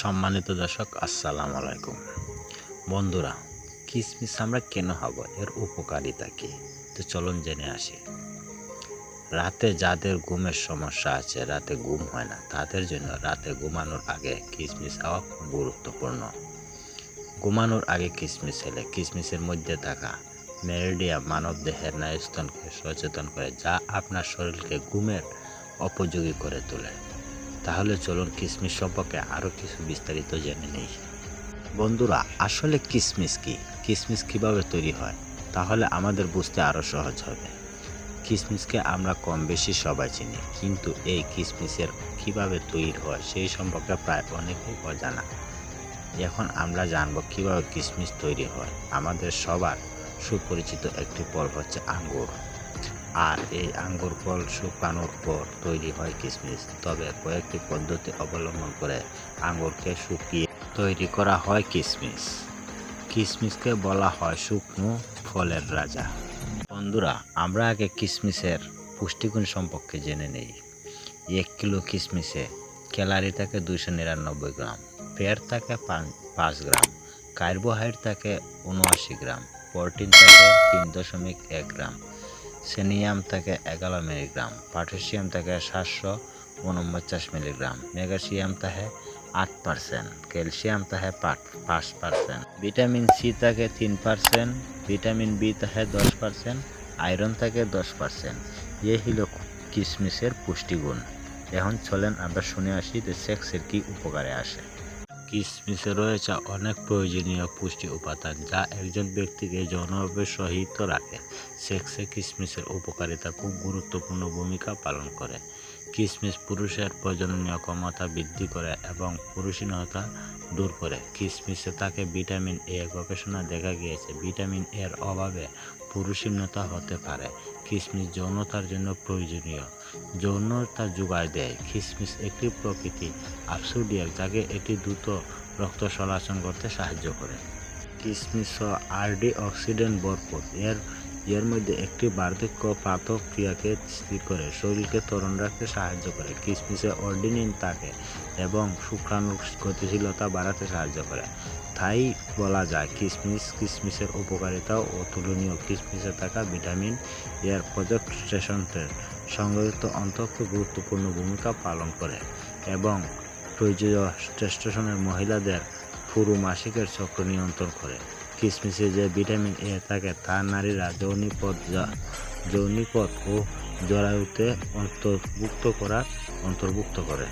সম্মানিত দর্শক, আসসালামু আলাইকুম। বন্ধুরা, কিসমিস আমরা কেন হব এর উপকারিতা কি? তো চলুন জেনে আসি। রাতে যাদের ঘুমের সমস্যা আছে, রাতে ঘুম হয় না, তাদের জন্য রাতে ঘুমানোর আগে কিসমিস খাওয়া খুব গুরুত্বপূর্ণ। ঘুমানোর আগে কিসমিস খেলে, কিসমিসের মধ্যে থাকা মেরিডিয়াম মানব দেহের নায়স্তনকে সচেতন করে, যা আপনার শরীরকে ঘুমের উপযোগী করে তোলে। তাহলে চলুন কিসমিস সম্পর্কে আরও কিছু বিস্তারিত জেনে নেই। বন্ধুরা, আসলে কিসমিস কি? কিসমিস কীভাবে তৈরি হয়? তাহলে আমাদের বুঝতে আরও সহজ হবে। কিসমিসকে আমরা কম বেশি সবাই চিনি, কিন্তু এই কিসমিসের কীভাবে তৈরি হয় সেই সম্পর্কে প্রায় অনেকেই অজানা। এখন আমরা জানব কীভাবে কিসমিস তৈরি হয়। আমাদের সবার সুপরিচিত একটি পর্ব হচ্ছে আঙ্গুর। আর এই আঙ্গুর ফল শুকানোর পর তৈরি হয় কিসমিস। তবে কয়েকটি পদ্ধতি অবলম্বন করে আঙ্গুরকে শুকিয়ে তৈরি করা হয় কিসমিস। কিসমিসকে বলা হয় শুকনো ফলের রাজা। বন্ধুরা, আমরা আগে কিসমিসের পুষ্টিগুণ সম্পর্কে জেনে নেই। এক কিলো কিসমিসে ক্যালারি থাকে দুইশো নিরানব্বই গ্রাম, ফ্যাট থাকে পাঁচ গ্রাম, কার্বোহাইড্রেট থাকে উনআশি গ্রাম, প্রোটিন থাকে তিন দশমিক এক গ্রাম সেনিয়াম থাকে এগারো মিলিগ্রাম, পটাশিয়াম থাকে সাতশো উনপঞ্চাশ মিলিগ্রাম, ম্যাগনেসিয়াম থাকে আট পার্সেন্ট, ক্যালসিয়াম থাকে পাঁচ পার্সেন্ট। ভিটামিন সি থাকে তিন পার্সেন্ট, ভিটামিন বি থাকে দশ পার্সেন্ট, আয়রন থাকে দশ পার্সেন্ট। এ হল কিসমিসের পুষ্টিগুণ। এখন চলেন আমরা শুনে আসি যে সেক্সের কি উপকারে আসে। কিসমিসে রয়েছে অনেক প্রয়োজনীয় পুষ্টি উপাদান যা একজন ব্যক্তিকে যৌনভাবে সহিত রাখে। সেক্সে কিসমিসের উপকারিতা খুব গুরুত্বপূর্ণ ভূমিকা পালন করে। কিসমিস পুরুষের প্রজননীয় ক্ষমতা বৃদ্ধি করে এবং পুরুষীনতা দূর করে। কিসমিসে থাকে ভিটামিন এ গবেষণা দেখা গিয়েছে। ভিটামিন এর অভাবে পুরুষীনতা হতে পারে। কিসমিস যৌনতার জন্য প্রয়োজনীয়। যৌনতা যোগায় দেয়। কিসমিস একটি প্রকৃতি আবসুডিয়াক যাকে এটি দ্রুত রক্ত চলাচল করতে সাহায্য করে। কিসমিস আরডি অক্সিডেন্ট ভরপুর এর এর মধ্যে একটি বার্ধক্য পাতক ক্রিয়াকে স্থির করে, শরীরকে তরুণ রাখতে সাহায্য করে। কিসমিসে অর্ডিনিন থাকে এবং শুক্রাণুর গতিশীলতা বাড়াতে সাহায্য করে। তাই বলা যায় কিসমিস কিসমিসের উপকারিতা অতুলনীয় কিসমিসে থাকা ভিটামিন এর প্রজেস্টেশনের সংগঠিত অন্তত গুরুত্বপূর্ণ ভূমিকা পালন করে এবং প্রয়োজনীয় স্টেস্টেশনের মহিলাদের পুরো মাসিকের চক্র নিয়ন্ত্রণ করে। কিসমিসে যে ভিটামিন এ থাকে, তা নারীরা যৌনিপথ যৌনিপথ ও জরায়ুতে অন্তর্ভুক্ত করা অন্তর্ভুক্ত করে।